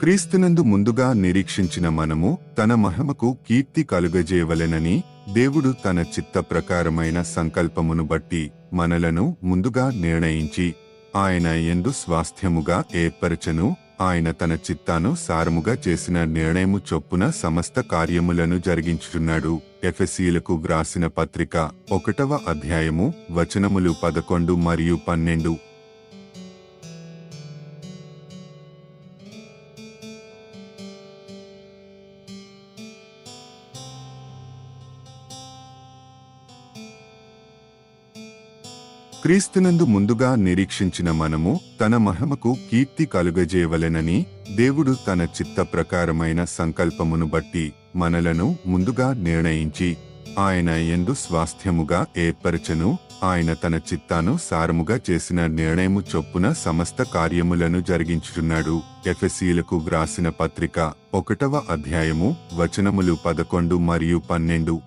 క్రీస్తునందు ముందుగా నిరీక్షించిన మనము తన మహిమకు కీర్తి కలుగజేయవలెనని దేవుడు తన చిత్త ప్రకారమైన సంకల్పమును బట్టి మనలను ముందుగా నిర్ణయించి ఆయన ఎందు స్వాస్థ్యముగా ఏర్పరచను. ఆయన తన చిత్తాను సారముగా చేసిన నిర్ణయము చొప్పున సమస్త కార్యములను జరిగించుచున్నాడు. ఎఫెసీలకు వ్రాసిన పత్రిక ఒకటవ అధ్యాయము వచనములు పదకొండు మరియు పన్నెండు. క్రీస్తునందు ముందుగా నిరీక్షించిన మనము తన మహిమకు కీర్తి కలుగజేయవలెనని దేవుడు తన చిత్త ప్రకారమైన సంకల్పమును బట్టి మనలను ముందుగా నిర్ణయించి ఆయన ఎందు స్వాస్థ్యముగా ఏర్పరచను ఆయన తన చిత్తాను సారముగా చేసిన నిర్ణయము చొప్పున సమస్త కార్యములను జరిగించుచున్నాడు. ఎఫెసీలకు వ్రాసిన పత్రిక ఒకటవ అధ్యాయము వచనములు పదకొండు మరియు పన్నెండు.